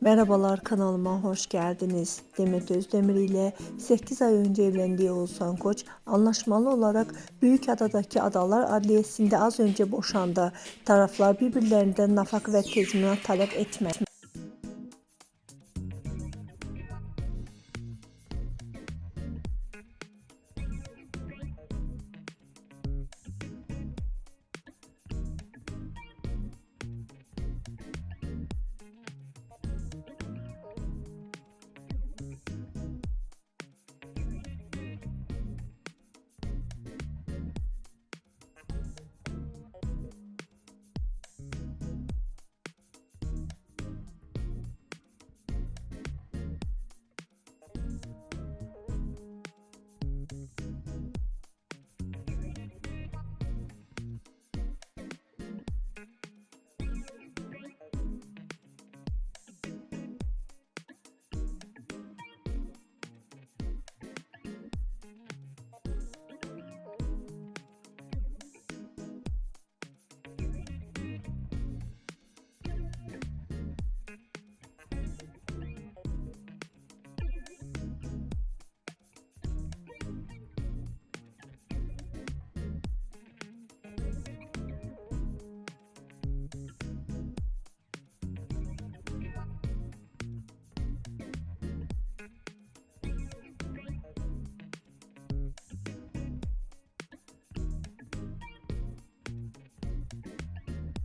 Merhabalar kanalıma hoş geldiniz. Demet Özdemir ile 8 ay önce evlendiği Oğuzhan Koç anlaşmalı olarak Büyükada'daki Adalar Adliyesi'nde az önce boşandı. Taraflar birbirlerinden nafaka ve tezminat talep etmedi.